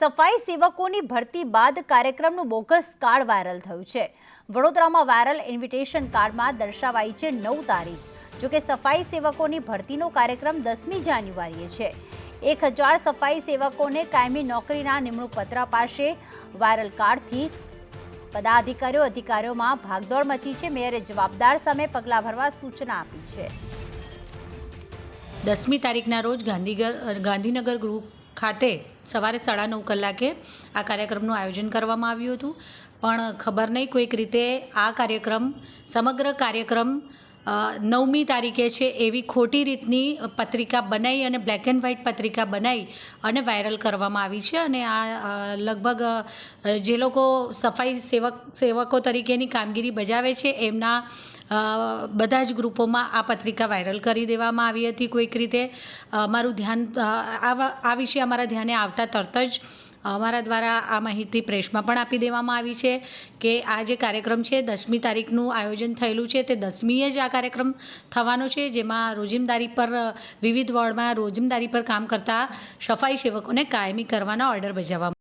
સફાઈ સેવકોની ભરતી બાદ કાર્યક્રમનું બોગસ કાર્ડ વાયરલ થયું છે. વડોદરામાં વાયરલ ઇન્વિટેશન કાર્ડમાં દર્શાવાઈ છે નવ તારીખ. જોકે સફાઈ સેવકોની ભરતીનો કાર્યક્રમ દસમી જાન્યુઆરીએ છે. એક હજાર સફાઈ સેવકોને કાયમી નોકરીના નિમણૂક પત્ર અપાશે વાયરલ કાર્ડથી પદાધિકારીઓ અધિકારીઓમાં ભાગદોડ મચી છે. મેયરે જવાબદાર સામે પગલાં ભરવા સૂચના આપી છે. દસમી તારીખના રોજ ગાંધીગર ગાંધીનગર ગૃહ ખાતે સવારે સાડા નવ કલાકે આ કાર્યક્રમનું આયોજન કરવામાં આવ્યું હતું. પણ ખબર નહીં કોઈક રીતે આ કાર્યક્રમ, સમગ્ર કાર્યક્રમ નવમી તારીખે છે એવી ખોટી રીતની પત્રિકા બનાવી અને બ્લેક એન્ડ વ્હાઇટ પત્રિકા બનાવી અને વાયરલ કરવામાં આવી છે અને આ લગભગ જે લોકો સફાઈ સેવક, સેવકો તરીકેની કામગીરી બજાવે છે એમના બધા જ ગ્રુપોમાં આ પત્રિકા વાયરલ કરી દેવામાં આવી હતી કોઈક રીતે. અમારું ધ્યાન આ વિશે અમારા ધ્યાને આવતા તરત જ અમારા દ્વારા આ માહિતી પ્રેસમાં પણ આપી દેવામાં આવી છે કે આ જે કાર્યક્રમ છે, દસમી તારીખનું આયોજન થયેલું છે, તે દસમીએ જ આ કાર્યક્રમ થવાનો છે, જેમાં રોજિંદારી પર, વિવિધ વોર્ડમાં રોજિંદારી પર કામ કરતા સફાઈ સેવકોને કાયમી કરવાના ઓર્ડર બજાવવામાં